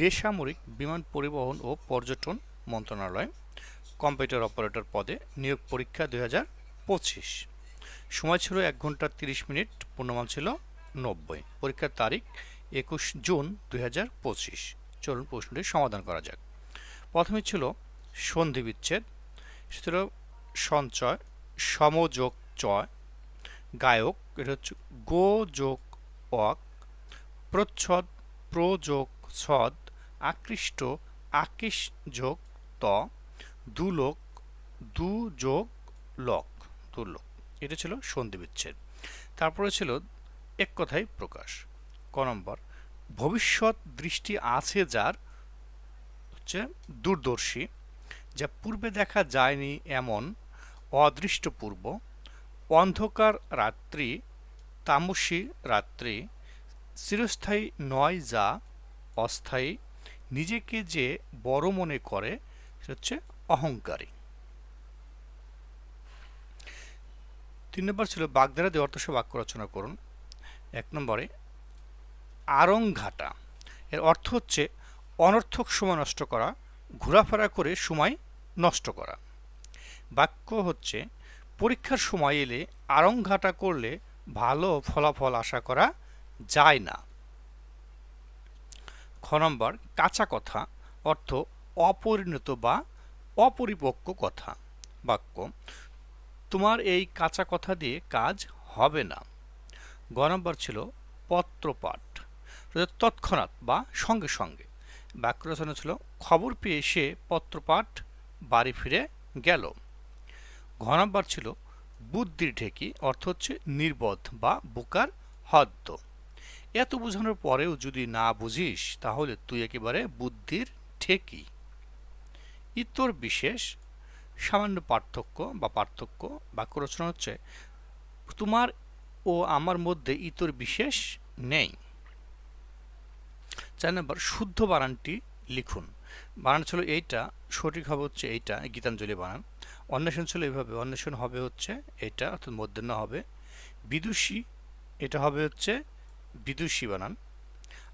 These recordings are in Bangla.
বেসামরিক বিমান পরিবহন ও পর্যটন মন্ত্রণালয় কম্পিউটার অপারেটর পদে নিয়োগ পরীক্ষা দুই হাজার পঁচিশ। সময় ছিল এক ঘণ্টা তিরিশ মিনিট, পূর্ণমান ছিল নব্বই। পরীক্ষার তারিখ একুশ জুন দুই হাজার পঁচিশ। চলুন প্রশ্নটি সমাধান করা যাক। প্রথমে ছিল সন্ধি বিচ্ছেদ সঞ্চয়, সমযোগ চয়, গায়ক, এটা হচ্ছে গো যোগ অক প্রচ্ছদ, প্রযোগ ছদ আকৃষ্ট, আকিশ যোগ ত, দুলোক, দু যোগ লক দুলোক এটা ছিল সন্ধি বিচ্ছেদ। তারপরে ছিল এক কথায় প্রকাশ। ক নম্বর, ভবিষ্যৎ দৃষ্টি আছে যার হচ্ছে দূরদর্শী, যা পূর্বে দেখা যায়নি এমন অদৃষ্টপূর্ব, অন্ধকার রাত্রি তামসী রাত্রি, চিরস্থায়ী নয় যা অস্থায়ী নিজেকে যে বড় মনে করে, সেটা হচ্ছে অহংকারী। তিন নম্বর ছিল বাগধারা দিয়ে অর্থসহ বাক্য রচনা করুন। এক নম্বরে আরংঘাটা এর অর্থ হচ্ছে অনর্থক সময় নষ্ট করা, ঘোরাফেরা করে সময় নষ্ট করা। বাক্য হচ্ছে, পরীক্ষার সময় এলে আরংঘাটা করলে ভালো ফলাফল আশা করা যায় না। নম্বর, কাঁচা কথা, অর্থ অপরিণত বা অপরিপক্ক কথা। বাক্য, তোমার এই কাঁচা কথা দিয়ে কাজ হবে না। গ নম্বর ছিল, পত্রপাঠ। তৎক্ষণাৎ বা সঙ্গে সঙ্গে। বাক্য রচনা ছিল, খবর পেয়ে সে পত্রপাঠ বাড়ি ফিরে গেল। ঘ নম্বর ছিল, বুদ্ধির ঢেকি, অর্থ হচ্ছে নির্বোধ বা বোকার হদ্দ এত বোঝানোর পরেও যদি না বুঝিস, তাহলে তুই একেবারে বুদ্ধির ঠেকি। ইতর বিশেষ সামান্য পার্থক্য বা পার্থক্য বাক্য রচনা হচ্ছে, তোমার ও আমার মধ্যে ইতর বিশেষ নেই। চার নম্বর, শুদ্ধ বানানটি লিখুন। বানান ছিল এইটা, সঠিক হবে হচ্ছে এইটা, গীতাঞ্জলি বানান। অন্বেষণ ছিল এইভাবে, অন্বেষণ হবে হচ্ছে এটা, অর্থাৎ মধ্যাহ্ন হবে। বিদুষী, এটা হবে হচ্ছে বিদুষী বানান।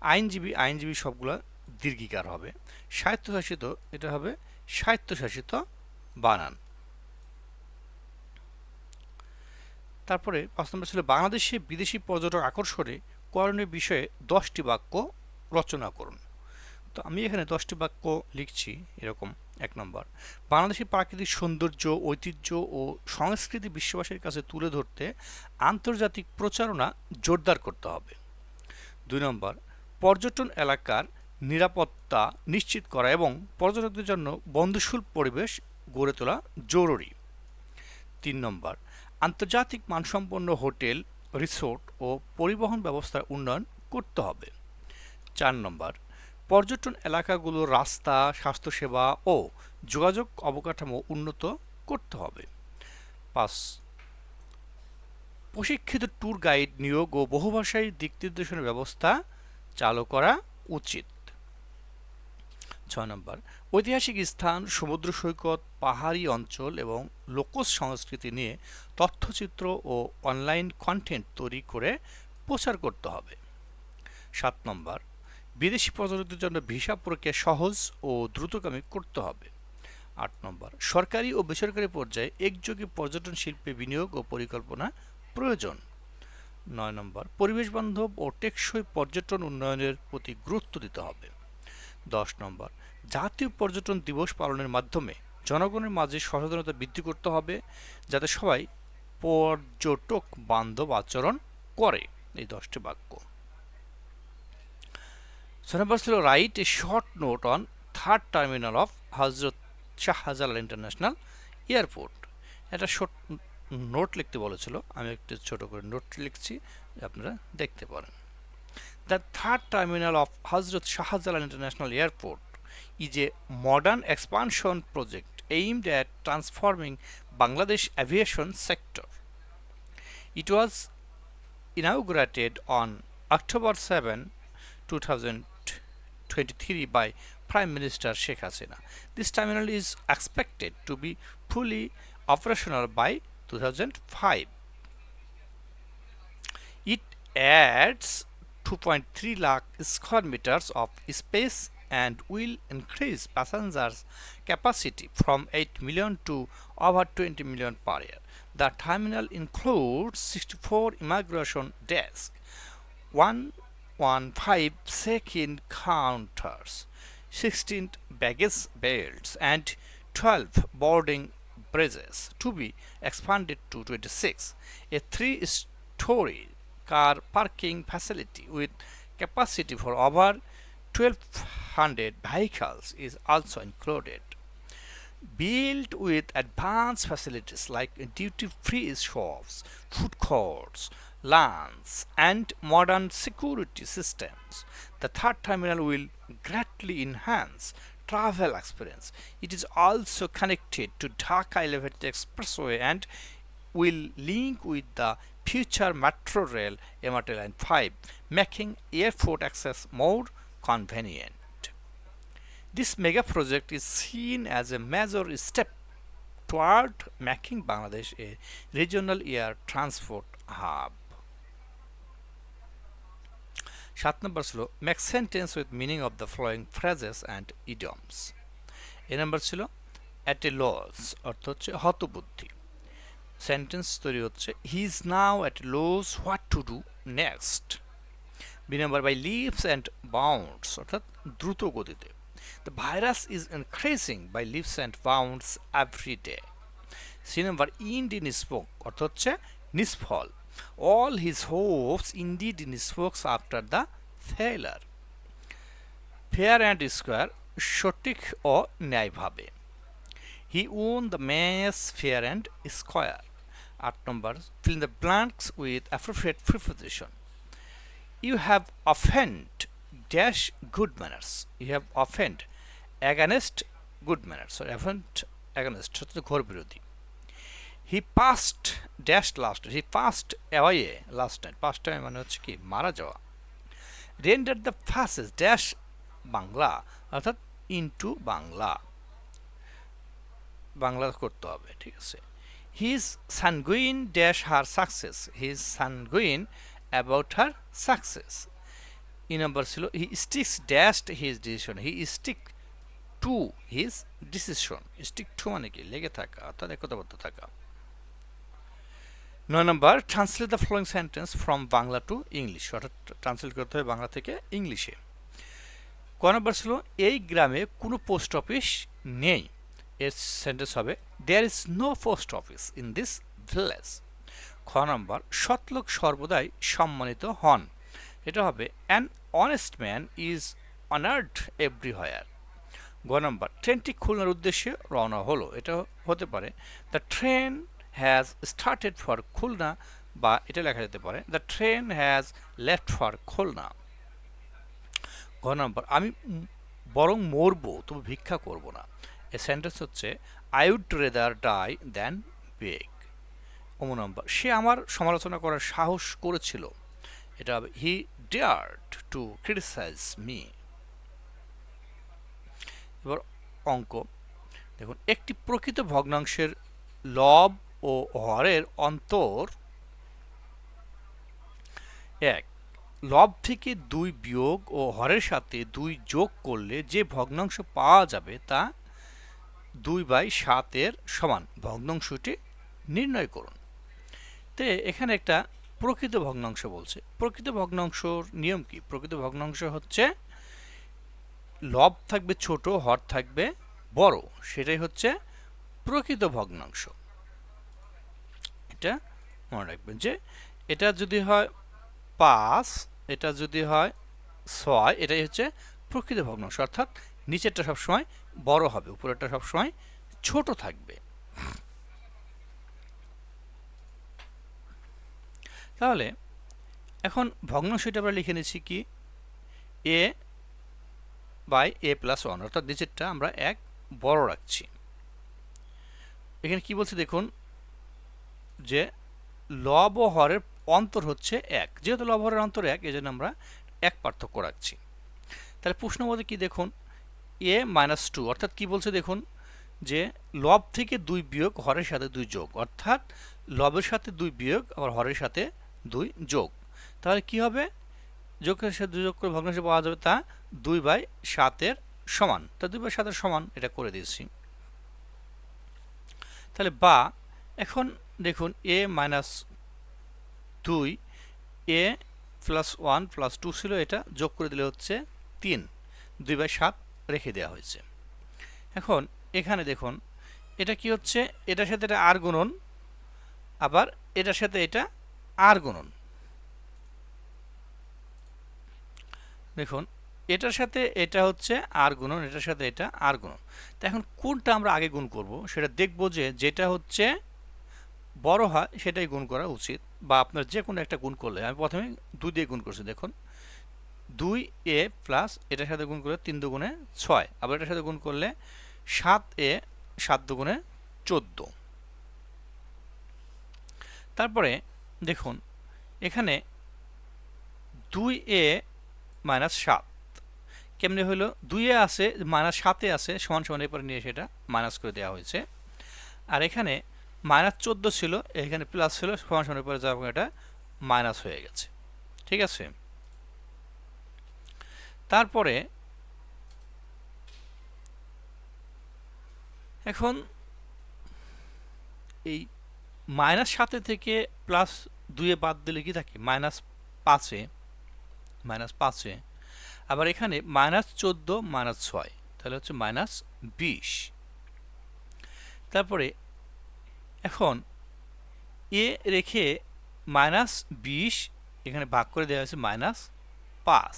আইনজীবী আইনজীবী সবগুলো দীর্ঘিকার হবে। স্বায়ত্তশাসিত, এটা হবে স্বায়ত্তশাসিত বানান। তারপরে পাঁচ নম্বর ছিল বাংলাদেশে বিদেশি পর্যটক আকর্ষণে করণীয় বিষয়ে দশটি বাক্য রচনা করুন। তো আমি এখানে দশটি বাক্য লিখছি এরকম এক নম্বর। বাংলাদেশের প্রাকৃতিক সৌন্দর্য, ঐতিহ্য ও সংস্কৃতি বিশ্ববাসীর কাছে তুলে ধরতে আন্তর্জাতিক প্রচারণা জোরদার করতে হবে। দুই নম্বর, পর্যটন এলাকার নিরাপত্তা নিশ্চিত করা এবং পর্যটকদের জন্য বন্ধুসুল পরিবেশ গড়ে তোলা জরুরি। তিন নম্বর, আন্তর্জাতিক মানসম্পন্ন হোটেল, রিসোর্ট ও পরিবহন ব্যবস্থার উন্নয়ন করতে হবে। চার নম্বর, পর্যটন এলাকাগুলোর রাস্তা, স্বাস্থ্যসেবা ও যোগাযোগ অবকাঠামো উন্নত করতে হবে। পাঁচ প্রশিক্ষিত ট্যুর গাইড নিয়োগ ও বহুভাষায়ী দিক নির্দেশনের ব্যবস্থা চালু করা উচিত। ছয় নম্বর, ঐতিহাসিক স্থান, সমুদ্র সৈকত, পাহাড়ি অঞ্চল এবং লোকজ সংস্কৃতি নিয়ে তথ্যচিত্র ও অনলাইন কন্টেন্ট তৈরি করে প্রচার করতে হবে। সাত নম্বর, বিদেশি পর্যটকদের জন্য ভিসা প্রক্রিয়া সহজ ও দ্রুতগামী করতে হবে। আট নম্বর, সরকারি ও বেসরকারি পর্যায়ে একযোগে পর্যটন শিল্পে বিনিয়োগ ও পরিকল্পনা প্রয়োজন। নয় নম্বর, পরিবেশ বান্ধব ও টেকসই পর্যটন উন্নয়নের প্রতি গুরুত্ব দিতে হবে। দশ নম্বর, জাতীয় পর্যটন দিবস পালনের মাধ্যমে জনগণের মাঝে সচেতনতা বৃদ্ধি করতে হবে, যাতে সবাই পর্যটক বান্ধব আচরণ করে। এই দশটি বাক্য। নম্বর ছিল write a short note on third terminal of Hazrat Shahjalal international airport. একটা শর্ট নোট লিখতে বলেছিল, আমি একটি ছোট করে নোট লিখছি, আপনারা দেখতে পারেন। The third terminal of Hazrat Shahjalal international airport is a modern expansion project aimed at transforming Bangladesh aviation sector it was inaugurated on October seven two thousand twenty three by prime minister Sheikh Hasina this terminal is expected to be fully operational by 2005. It adds 2.3 lakh square meters of space and will increase passengers capacity from 8 million to over 20 million per year. The terminal includes 64 immigration desks, 115 check-in counters, 16 baggage belts and 12 boarding to be expanded to 26. A three-story car parking facility with capacity for over 1200 vehicles is also included. Built with advanced facilities like duty-free shops, food courts, lawns, and modern security systems, the third terminal will greatly enhance travel experience. It is also connected to Dhaka Elevated Expressway and will link with the future metro rail MRT Line 5, making airport access more convenient. This mega project is seen as a major step toward making Bangladesh a regional air transport hub. সাত নম্বর ছিল make sentence with meaning of the following phrases and idioms A number ছিল অ্যাট এ লস অর্থ হচ্ছে হতবুদ্ধি। সেন্টেন্স তৈরি হচ্ছে he is now at loss what to do next B number by leaps and bounds অর্থাৎ দ্রুত গতিতে। The virus is increasing by leaps and bounds every day C number end in smoke অর্থ হচ্ছে নিষ্ফল। All his hopes indeed in his works after the failure fair and square সঠিক ও ন্যায়ভাবে he won the match fair and square আট নম্বর the blanks with appropriate preposition you have offended dash good manners you have offended against good manners or offend against হচ্ছে ঘোর বিরোধী he passed dash last he passed away last night past time মানে হচ্ছে কি, মারা যাওয়া। Render the phrases dash Bangla, অর্থাৎ ইনটু বাংলা। বাংলা করতে হবে, ঠিক আছে? His sanguine dash her success his sanguine about her success E number ছিল he sticks dashed his decision he stick to his decision stick to মানে কি? লেগে থাকা, অর্থাৎ একতাবদ্ধ থাকা। নয় নম্বর translate the following sentence from Bangla to English অর্থাৎ ট্রান্সলেট করতে হবে বাংলা থেকে ইংলিশে ক নম্বর ছিল, এই গ্রামে কোনো পোস্ট অফিস নেই। এর সেন্টেন্স হবে there is no post office in this village খ নম্বর, সৎলোক সর্বদাই সম্মানিত হন। এটা হবে an honest man is honoured everywhere গ নম্বর, ট্রেনটি খুলনার উদ্দেশ্যে রওনা হলো। এটা হতে পারে the train has started for Khulna বা এটা লেখা যেতে পারে the train has left for Khulna ঘ নম্বর, আমি বরং মরবো, তবু ভিক্ষা করব না। এ সেন্টেন্স হচ্ছে I would rather die than beg অমু নম্বর, সে আমার সমালোচনা করার সাহস করেছিল। এটা he dared to criticise me এবার অঙ্ক, দেখুন, একটি প্রকৃত ভগ্নাংশের লব ও হরের অন্তর এক। লব থেকে দুই বিয়োগ ও হরের সাথে দুই যোগ করলে যে ভগ্নাংশ পাওয়া যাবে তা দুই বাই সাতের সমান। ভগ্নাংশটি নির্ণয় করুন। তে এখানে একটা প্রকৃত ভগ্নাংশ বলছে। প্রকৃত ভগ্নাংশর নিয়ম কি? প্রকৃত ভগ্নাংশ হচ্ছে লব থাকবে ছোট, হর থাকবে বড়। সেটাই হচ্ছে প্রকৃত ভগ্নাংশ। এটা মনে রাখবেন যে এটা যদি হয় পাঁচ, এটা যদি হয় ছয়, এটাই হচ্ছে প্রকৃত ভগ্নাংশ অর্থাৎ নিচেরটা সবসময় বড় হবে, উপরেরটা সবসময় ছোট থাকবে। তাহলে এখন ভগ্নাংশটা আমরা লিখে নিচ্ছি কি? A by a plus one অর্থাৎ নিচেরটা আমরা এক বড় রাখছি। এখানে কি বলছে দেখুন? যে লব হরের অন্তর হচ্ছে এক। যেহেতু লব হরের অন্তর এক এই জন্য আমরা এক পার্থক্য রাখছি। তাহলে প্রশ্ন প্রশ্নবোধে কি দেখুন? এ মাইনাস টু, অর্থাৎ কি বলছে দেখুন? যে লব থেকে দুই বিয়োগ, হরের সাথে দুই যোগ। অর্থাৎ লবের সাথে দুই বিয়োগ, আবার হরের সাথে দুই যোগ। তাহলে কি হবে? যোগের সাথে দুই যোগ করে ভগ্নাংশ পাওয়া যাবে তা দুই বাই সাতের সমান। তা দুই বাই সাতের সমান, এটা করে দিয়েছি। তাহলে বা, এখন দেখুন এ মাইনাস দুই a plus one plus two ছিল এটা, যোগ করে দিলে হচ্ছে তিন। দুই বাই সাত রেখে দেওয়া হয়েছে। এখন এখানে দেখুন, এটা কি হচ্ছে? এটার সাথে এটা আর গুণন, আবার এটার সাথে এটা আর গুণন। দেখুন, এটার সাথে এটা হচ্ছে আর গুণন, এটার সাথে এটা আর গুণন। তো এখন কোনটা আমরা আগে গুণ করব? সেটা দেখব যে যেটা হচ্ছে বড় হয়, সেটাই গুণ করা উচিত বা আপনার যে কোনো একটা গুণ করলে। আমি প্রথমে দুই দিয়ে গুণ করছি, দেখুন। দুই এ প্লাস এটার সাথে গুণ করলে তিন দুগুণে ছয়। আবার এটার সাথে গুণ করলে সাত এ সাত দুগুণে চোদ্দ। তারপরে দেখুন, এখানে দুই এ মাইনাস সাত। কেমনি হলো দুইয়ে আছে মাইনাস সাতে আছে, সমান সমান এরপরে নিয়ে সেটা মাইনাস করে দেওয়া হয়েছে। আর এখানে মাইনাস চোদ্দ ছিল, এখানে প্লাস ছিল, সমান পরে যাওয়ার এটা মাইনাস হয়ে গেছে। ঠিক আছে? তারপরে এখন এই মাইনাস সাতে থেকে প্লাস দুয়ে বাদ দিলে কি থাকে? মাইনাস পাঁচে মাইনাস পাঁচে। আবার এখানে মাইনাস চোদ্দ, মাইনাস ছয়। তাহলে হচ্ছে মাইনাস বিশ। তারপরে এখন এ রেখে মাইনাস বিশ, এখানে ভাগ করে দেওয়া হয়েছে মাইনাস পাঁচ।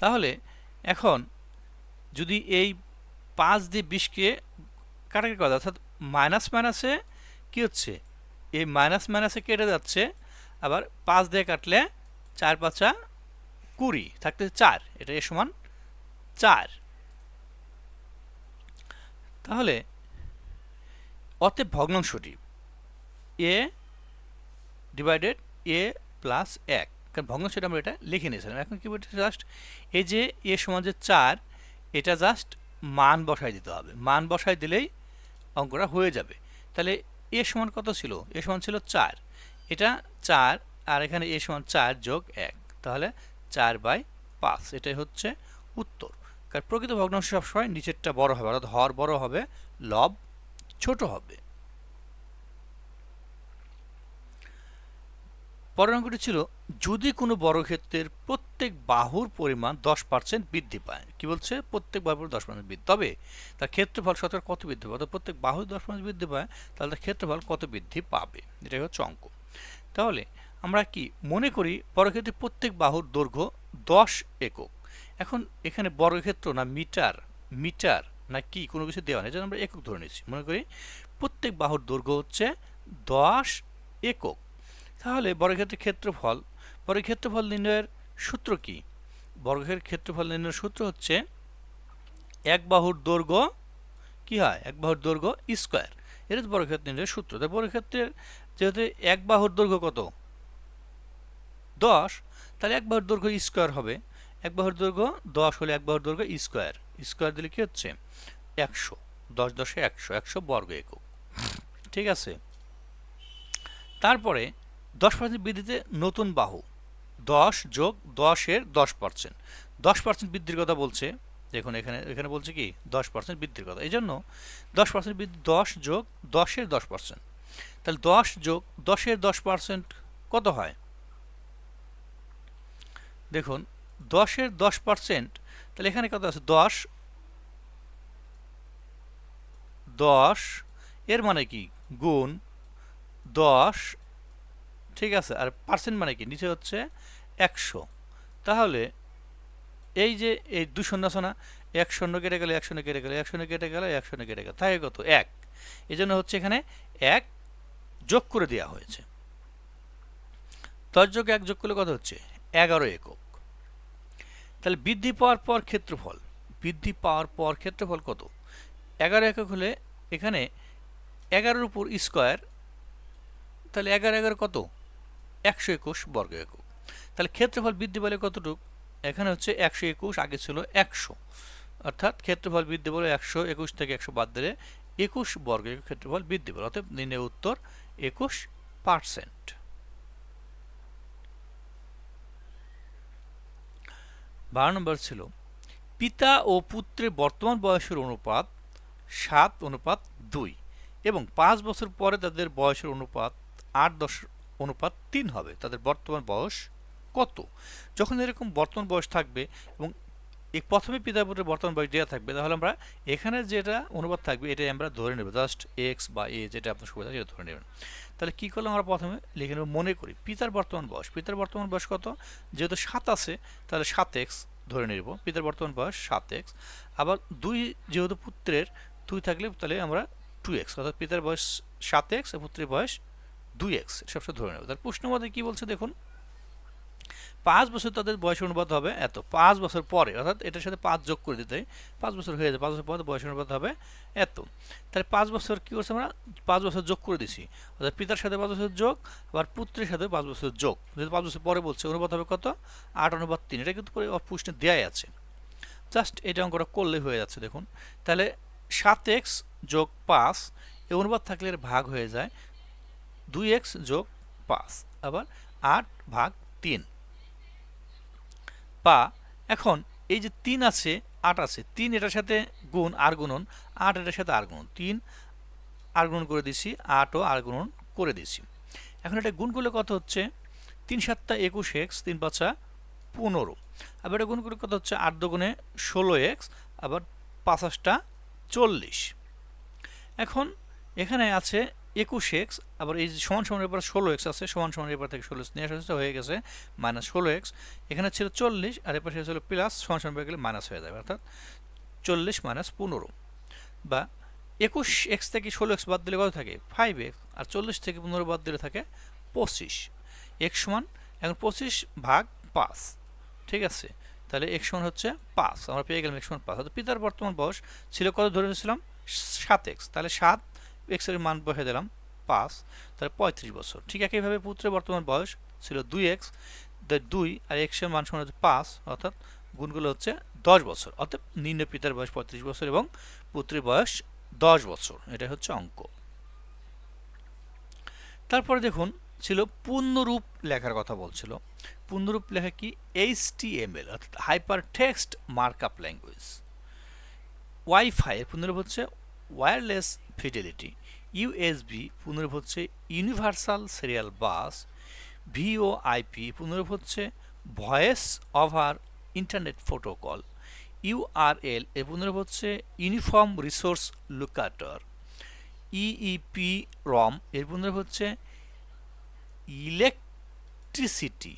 তাহলে, এখন যদি এই পাঁচ দিয়ে বিশকে কাটাকাটি করা অর্থাৎ মাইনাস মাইনাসে কী হচ্ছে? এই মাইনাস মাইনাসে কেটে যাচ্ছে, আবার পাঁচ দিয়ে কাটলে চার পাঁচা কুড়ি, থাকতে চার, এটা এ সমান চার। তাহলে অতএব ভগ্নাংশটি এ ডিভাইডেড এ প্লাস এক। কারণ ভগ্নাংশটা আমরা এটা লিখে নিয়েছিলাম। এখন কি বলতে জাস্ট এই যে এ সমান যে চার, এটা জাস্ট মান বসাই দিতে হবে। মান বসাই দিলেই অঙ্কটা হয়ে যাবে। তাহলে এ সমান কত ছিল? এ সমান ছিল চার। এটা চার আর এখানে এ সমান চার যোগ এক। তাহলে চার বাই পাঁচ। এটাই হচ্ছে উত্তর। কারণ প্রকৃত ভগ্নাংশ সবসময় নিচেরটা বড় হবে, অর্থাৎ হর বড় হবে, লব ছোট হবে। পরের অঙ্কটি ছিল, যদি কোনো বর্গক্ষেত্রের প্রত্যেক বাহুর পরিমাণ দশ পার্সেন্ট বৃদ্ধি পায়। কি বলছে? প্রত্যেক বাহুর দশ পার্সেন্ট বৃদ্ধি। তবে তার ক্ষেত্রফল শতকরা কত বৃদ্ধি অর্থাৎ প্রত্যেক বাহুর দশ পার্সেন্ট বৃদ্ধি পায়, তাহলে তার ক্ষেত্রফল কত বৃদ্ধি পাবে? এটাই হচ্ছে অঙ্ক। তাহলে আমরা কি মনে করি বর্গক্ষেত্রের প্রত্যেক বাহুর দৈর্ঘ্য দশ একক। এখন এখানে বর্গক্ষেত্র না মিটার? মিটার না কি কোনো কিছু দেওয়া নেই? আমরা একক ধরে নিচ্ছি। মনে করি প্রত্যেক বাহুর দৈর্ঘ্য হচ্ছে দশ একক। তাহলে বর্গক্ষেত্রের ক্ষেত্রফল, বর্গক্ষেত্রফল নির্ণয়ের সূত্র কি? বর্গের ক্ষেত্রফল নির্ণয়ের সূত্র হচ্ছে এক বাহুর দৈর্ঘ্য কি হয়? এক বাহুর দৈর্ঘ্য স্কোয়ার। এটা হচ্ছে বর্গক্ষেত্র নির্ণয়ের সূত্র। তাই বর্গক্ষেত্রের যেহেতু এক বাহুর দৈর্ঘ্য কত? দশ। তাহলে এক বাহুর দৈর্ঘ্য স্কোয়ার হবে। এক বাহুর দৈর্ঘ্য দশ হলে এক বাহুর দৈর্ঘ্য স্কোয়ার। স্কোয়ার দিলে কি হচ্ছে? একশো। দশ দশে একশো। একশো বর্গ একক। ঠিক আছে? তারপরে দশ পার্সেন্ট বৃদ্ধিতে নতুন বাহু। দশ যোগ দশের দশ পার্সেন্ট দশ পার্সেন্ট বৃদ্ধির কথা বলছে। দেখুন, এখানে এখানে বলছে কি? দশ পার্সেন্ট বৃদ্ধির কথা। এই জন্য দশ পার্সেন্ট বৃদ্ধি দশ যোগ দশের দশ পার্সেন্ট তাহলে দশ যোগ দশের দশ পার্সেন্ট কত হয়? দেখুন দশের দশ পার্সেন্ট। তাহলে এখানে কত আছে? দশ। দশ, এর মানে কি? গুণ দশ। ঠিক আছে, আর পার্সেন্ট মানে কি? নিচে হচ্ছে একশো। তাহলে এই যে এই দু শূন্য আছে না, এক শূন্য কেটে গেলে, এক শূন্য কেটে গেলে, এক শূন্য কেটে গেলে, এক শূন্য কেটে গেলে। তাই কত? এক। এই জন্য হচ্ছে এখানে এক যোগ করে দেওয়া হয়েছে। দশ যোগ এক যোগ করলে কত হচ্ছে? এগারো একক। তাহলে বৃদ্ধি পাওয়ার পর ক্ষেত্রফল। বৃদ্ধি পাওয়ার পর ক্ষেত্রফল কত? এগারো একক হলে এখানে এগারোর উপর স্কোয়ার, তাহলে এগারো এগারো কত? একশো একুশ বর্গ একক। তাহলে ক্ষেত্রফল বৃদ্ধি বলে কতটুক? এখানে হচ্ছে একশো একুশ, আগে ছিল একশো। অর্থাৎ ক্ষেত্রফল বৃদ্ধি বলে একশো একুশ থেকে একশো বাদ দিলে একুশ বর্গ ক্ষেত্রফল বৃদ্ধি বলে অর্থাৎ নির্ণয় উত্তর একুশ পার্সেন্ট। বারো নম্বর ছিল, পিতা ও পুত্রের বর্তমান বয়সের অনুপাত সাত, অনুপাত দুই এবং পাঁচ বছর পরে তাদের বয়সের অনুপাত আট, দশ, অনুপাত তিন হবে। তাদের বর্তমান বয়স কত? যখন এরকম বর্তমান বয়স থাকবে এবং এই প্রথমে পিতা পুত্রের বর্তমান বয়স দেওয়া থাকবে, তাহলে আমরা এখানে যেটা অনুবাদ থাকবে, এটাই আমরা ধরে নেব। জাস্ট এক্স বা এ যেটা আপনার সুবিধা সেটা ধরে নেবেন। তাহলে কী করলাম আমরা প্রথমে? লিখে নেব, মনে করি পিতার বর্তমান বয়স। পিতার বর্তমান বয়স কত? যেহেতু সাত আছে, তাহলে সাত এক্স ধরে নেব। পিতার বর্তমান বয়স সাত এক্স আবার দুই যেহেতু পুত্রের, দুই থাকলে তাহলে আমরা টু এক্স অর্থাৎ পিতার বয়স সাত এক্স পুত্রের বয়স দুই এক্স সবসময় ধরে নেব। তার প্রশ্ন মধ্যে কী বলছে দেখুন? পাঁচ বছর তাদের বয়স অনুপাত হবে, এত, পাঁচ বছর পরে, অর্থাৎ এটার সাথে পাঁচ যোগ করে দিতে পাঁচ বছর হয়ে যায় পাঁচ বছর পরে বয়স অনুপাত হবে এত। তাহলে পাঁচ বছর কী করছে আমরা? পাঁচ বছর যোগ করে দিছি। অর্থাৎ পিতার সাথে পাঁচ বছর যোগ, আবার পুত্রের সাথে পাঁচ বছর যোগ। যেহেতু পাঁচ বছর পরে বলছে, অনুপাত হবে কত? আট অনুপাত তিন। এটা কিন্তু প্রশ্নে দেয়াই আছে। জাস্ট এটা অঙ্কটা করলেই হয়ে যাচ্ছে, দেখুন। তাহলে সাত এক্স যোগ পাঁচ, এ অনুপাত থাকলে এর ভাগ হয়ে যায় দুই এক্স যোগ পাঁচ, আবার আট ভাগ তিন। বা এখন এই যে তিন আছে, আট আছে, তিন এটার সাথে গুণ, আর গুণন, আট এটার সাথে আর গুণন, তিন, আর গুণন করে দিছি আটও আর গুণন করে দিছি এখন এটা গুণ করলে কত হচ্ছে? তিন সাতটা একুশ এক্স, তিন পাঁচা পনেরো। আবার এটা গুণ করলে কত হচ্ছে? আট দুগুণে ষোলো এক্স, আবার পাঁচাশটা চল্লিশ। এখন এখানে আছে একুশ এক্স, আবার এই সমান সমানের এবার ষোলো এক্স আছে, সমান সমানের এবার থেকে ষোলো নিয়ে আসা হয়ে গেছে মাইনাস ষোলো এক্স। এখানে ছিল চল্লিশ, আর এবার ছিল প্লাস, সমান সমান গেলে মাইনাস হয়ে যাবে, অর্থাৎ চল্লিশ মাইনাস পনেরো। বা একুশ এক্স থেকে ষোলো এক্স বাদ দিলে কত থাকে? ফাইভ এক্স, আর চল্লিশ থেকে পনেরো বাদ দিলে থাকে পঁচিশ। এক্স সমান, এখন পঁচিশ ভাগ পাঁচ, ঠিক আছে? তাহলে এক্স সমান হচ্ছে পাঁচ, আমরা পেয়ে গেলাম এক্স সমান পাঁচ। অর্থাৎ পিতার বর্তমান বয়স ছিল কত ধরে নিয়েছিলাম? সাত এক্স। তাহলে সাত এক্সের মান বসে দিলাম, পাঁচ, তাহলে পঁয়ত্রিশ বছর। ঠিক একইভাবে পুত্রের বর্তমান বয়স ছিল দুই এক্স দুই আর এক্সের মান সমান হচ্ছে পাঁচ, অর্থাৎ গুণগুলো হচ্ছে দশ বছর। অর্থাৎ নিম্ন পিতার বয়স পঁয়ত্রিশ বছর এবং পুত্রের বয়স দশ বছর এটা হচ্ছে অঙ্ক। তারপরে দেখুন, ছিল পূর্ণরূপ লেখার কথা বলছিল। পূর্ণরূপ লেখা কি? এইচ টি এম এল অর্থাৎ hyper text markup language wifi এর পূর্ণরূপ হচ্ছে ওয়্যারলেস ফিডেলিটি ইউএসবি পুনরূপ হচ্ছে ইউনিভার্সাল সিরিয়াল বাস ভিওআইপি পুনরূপ হচ্ছে voice over internet protocol URL এর পুনরূপ হচ্ছে uniform resource locator EEPROM এর পুনরূপ হচ্ছে electricity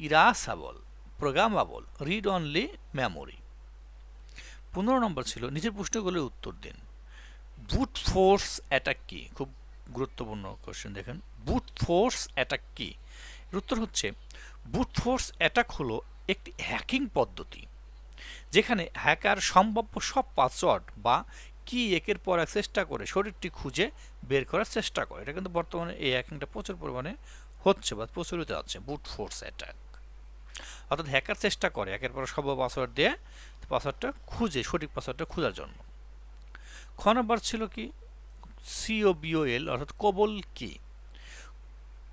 erasable programmable read only memory পনেরো নম্বর ছিল, নিজের প্রশ্নগুলোর উত্তর দিন। বুট ফোর্স অ্যাটাক কি? খুব গুরুত্বপূর্ণ কোশ্চেন দেখেন। বুট ফোর্স অ্যাটাক কি? এর উত্তর হচ্ছে বুট ফোর্স অ্যাটাক হলো একটি হ্যাকিং পদ্ধতি, যেখানে হ্যাকার সম্ভাব্য সব পাসওয়ার্ড বা কি একের পর এক চেষ্টা করে শরীরটি খুঁজে বের করার চেষ্টা করে। এটা কিন্তু বর্তমানে এই হ্যাকিংটা প্রচুর পরিমাণে হচ্ছে বা প্রচলিত আছে বুট ফোর্স অ্যাটাক অর্থাৎ হ্যাকার চেষ্টা করে একের পর সব পাসওয়ার্ড দিয়ে পাসওয়ার্ডটা খুঁজে, সঠিক পাসওয়ার্ডটা খোঁজার জন্য। খ নম্বর ছিল কি? সিওবিওএল অর্থাৎ কোবল কি?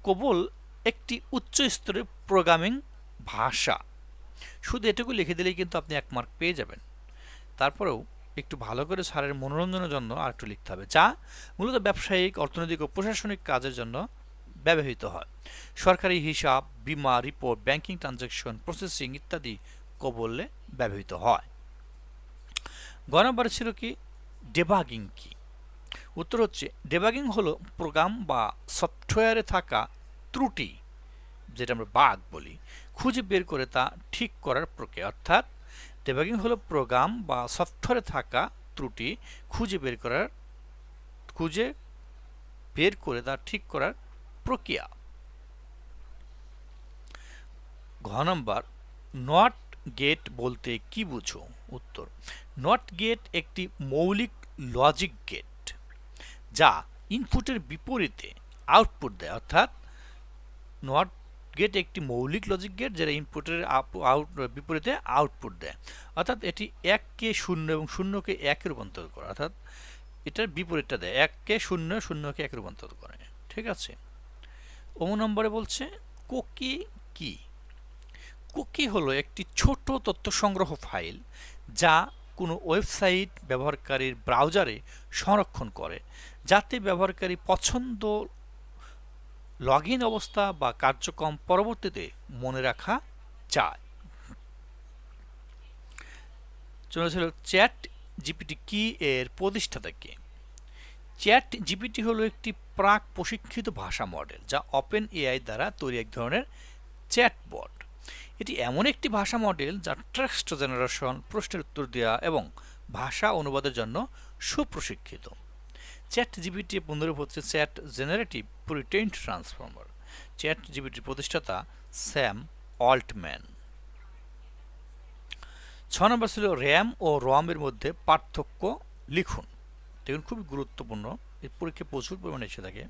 কোবল একটি উচ্চ স্তরের প্রোগ্রামিং ভাষা। শুধু এটুকু লিখে দিলেই কিন্তু আপনি এক মার্ক পেয়ে যাবেন। তারপরেও একটু ভালো করে স্যারের মনোরঞ্জনের জন্য আর একটু লিখতে হবে, যা মূলত ব্যবসায়িক, অর্থনৈতিক ও প্রশাসনিক কাজের জন্য ব্যবহৃত হয়। সরকারি হিসাব, বিমা রিপোর্ট ব্যাংকিং ট্রানজ্যাকশন প্রসেসিং ইত্যাদি কবলে ব্যবহৃত হয়। গ নম্বরে ছিল কি? ডেবাগিং কি? উত্তর হচ্ছে ডেবাগিং হলো প্রোগ্রাম বা সফটওয়্যারে থাকা ত্রুটি, যেটা আমরা বাগ বলি, খুঁজে বের করে তা ঠিক করার প্রক্রিয়া। অর্থাৎ ডেবাগিং হলো প্রোগ্রাম বা সফটওয়্যারে থাকা ত্রুটি, খুঁজে বের করার, খুঁজে বের করে তা ঠিক করার প্রক্রিয়া। ঘ নম্বর নট গেট বলতে কি বুঝো? উত্তর। নট গেট একটি মৌলিক লজিক গেট যা ইনপুটের বিপরীতে আউটপুট দেয়। অর্থাৎ নট গেট একটি মৌলিক লজিক গেট যেটা ইনপুটের আউট বিপরীতে আউটপুট দেয়। অর্থাৎ এটি এককে শূন্য এবং শূন্যকে একে রূপান্তর করে। অর্থাৎ এটার বিপরীতটা দেয়, এককে শূন্য, শূন্যকে এক রূপান্তর করে। ঠিক আছে? অমু নম্বরে বলছে, কোকি কি? কুকি হলো একটি ছোট তথ্য সংগ্রহ ফাইল যা কোনো ওয়েবসাইট ব্যবহারকারীর ব্রাউজারে সংরক্ষণ করে, যাতে ব্যবহারকারী পছন্দ লগ অবস্থা বা কার্যক্রম পরবর্তীতে মনে রাখা যায়। চলেছিল চ্যাট জিপিটি কি এর প্রতিষ্ঠাতা কে চ্যাট জিপিটি হলো একটি প্রাক প্রশিক্ষিত ভাষা মডেল, যা ওপেন এআই দ্বারা তৈরি এক ধরনের চ্যাটবট। এটি এমন একটি ভাষা মডেল যা টেক্সট জেনারেশন প্রশ্নের উত্তর দেওয়া এবং ভাষা অনুবাদের জন্য সুপ্রশিক্ষিত। চ্যাট জিবিটি পুনরূপ হচ্ছে chat generative pretrained transformer chat জিবিটির প্রতিষ্ঠাতা স্যাম অল্টম্যান ছ নম্বর ছিল র্যাম ও রমের মধ্যে পার্থক্য লিখুন। দেখুন, খুবই গুরুত্বপূর্ণ। এই পরীক্ষায় প্রচুর পরিমাণে এসে থাকে।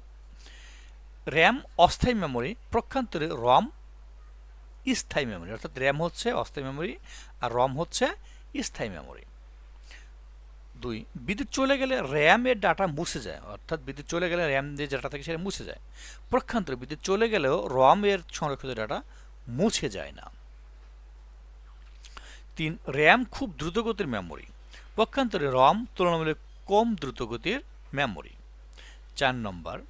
র্যাম অস্থায়ী মেমোরি প্রক্ষান্তরে রম স্থায়ী মেমোরি অর্থাৎ র্যাম হচ্ছে অস্থায়ী মেমোরি আর রম হচ্ছে স্থায়ী মেমোরি দুই, বিদ্যুৎ চলে গেলে র্যামের ডাটা মুছে যায়, অর্থাৎ বিদ্যুৎ চলে গেলে র্যাম যে ডাটা থাকে সেটা মুছে যায়। প্রক্ষান্তরে বিদ্যুৎ চলে গেলেও রমের সংরক্ষিত ডাটা মুছে যায় না। তিন র্যাম খুব দ্রুতগতির মেমোরি পক্ষান্তরে রম তুলনামূলক কম দ্রুতগতির মেমোরি চার নম্বর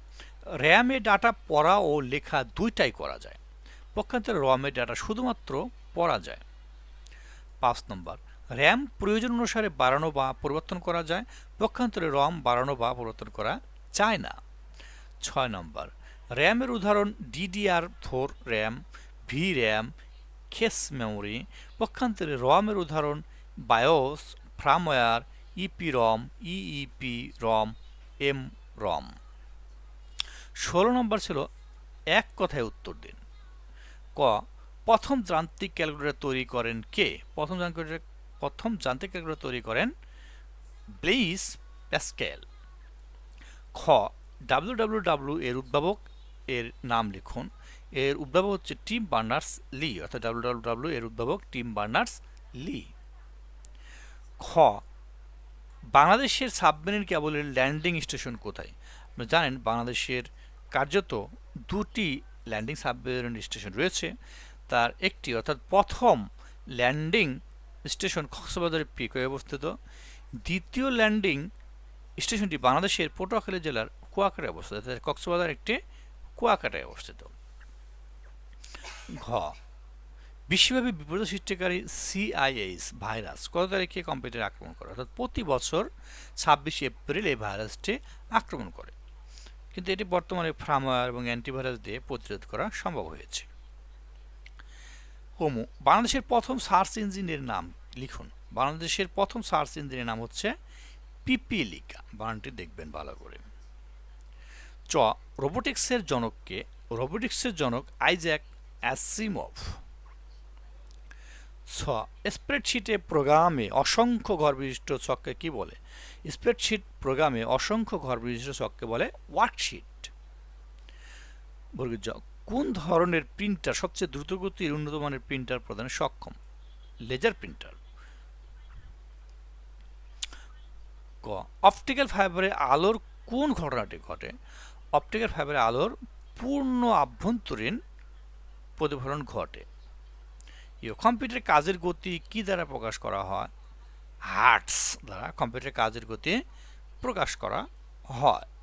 র্যামে ডাটা পড়া ও লেখা দুইটাই করা যায়। পক্ষান্তরে রমের ডাটা শুধুমাত্র পড়া যায়। পাঁচ নম্বর র্যাম প্রয়োজন অনুসারে বাড়ানো বা পরিবর্তন করা যায়, পক্ষান্তরে রম বাড়ানো বা পরিবর্তন করা যায় না। ছয় নম্বর র্যামের উদাহরণ DDR four RAM VRAM cache memory পক্ষান্তরে রমের উদাহরণ BIOS firmware EPROM EEPROM MROM ষোলো নম্বর ছিল এক কথায় উত্তর দিন। ক, প্রথম যান্ত্রিক ক্যালকুলেটর তৈরি করেন কে? প্রথম প্রথম যান্ত্রিক ক্যালকুলেটর তৈরি করেন ব্লেইস প্যাসকেল। খ ডাব্লিউ এর উদ্ভাবক এর নাম লিখুন। এর উদ্ভাবক হচ্ছে টিম বার্নার্স লি, অর্থাৎ ডাব্লিউ এর উদ্ভাবক টিম বার্নার্স লি। খ, বাংলাদেশের সাবমেরিন কেবলের ল্যান্ডিং স্টেশন কোথায়? জানেন বাংলাদেশের কার্যত দুটি ল্যান্ডিং সাবমেরিন স্টেশন রয়েছে, তার একটি অর্থাৎ প্রথম ল্যান্ডিং স্টেশন কক্সবাজারের পিকে অবস্থিত। দ্বিতীয় ল্যান্ডিং স্টেশনটি বাংলাদেশের পটুয়াখালী জেলার কুয়াকাটায় অবস্থিত, অর্থাৎ কক্সবাজার একটি কুয়াকাটায় অবস্থিত। ঘ, বিশ্বব্যাপী বিপদ সৃষ্টিকারী সিআইএস ভাইরাস কত তারিখে কম্পিউটার আক্রমণ করে? অর্থাৎ প্রতি বছর ছাব্বিশে এপ্রিল এই ভাইরাসটি আক্রমণ করে। কিন্তু এটি বর্তমানে ফ্রামওয়্যার এবং অ্যান্টিভাইরাস দিয়ে প্রতিরোধ করা সম্ভব হয়েছে। হোমো বাংলাদেশের প্রথম সার্চ ইঞ্জিনের নাম লিখুন। বাংলাদেশের প্রথম সার্চ ইঞ্জিনের নাম হচ্ছে পিপিলিকা। বানানটি দেখবেন ভালো করে। চ, রোবোটিক্সের জনককে, রোবোটিক্সের জনক আইজ্যাক অ্যাসিমভ। ছ স্প্রেডশিটে প্রোগ্রামে অসংখ্য ঘর বিশিষ্ট ছককে কি বলে? স্প্রেডশিট প্রোগ্রামে অসংখ্য ঘর বিশিষ্ট ছককে বলে ওয়ার্কশিট বর্গীর কোন ধরনের প্রিন্টার সবচেয়ে দ্রুতগতির উন্নত মানের প্রিন্টার প্রদানে সক্ষম? লেজার প্রিন্টার ক অপটিক্যাল ফাইবারে আলোর কোন ঘটনাটি ঘটে? অপটিক্যাল ফাইবারে আলোর পূর্ণ আভ্যন্তরীণ প্রতিফলন ঘটে। কম্পিউটারের কাজের গতি কি দ্বারা প্রকাশ করা হয়? হার্টস দ্বারা কম্পিউটার কাজের গতি প্রকাশ করা হয়।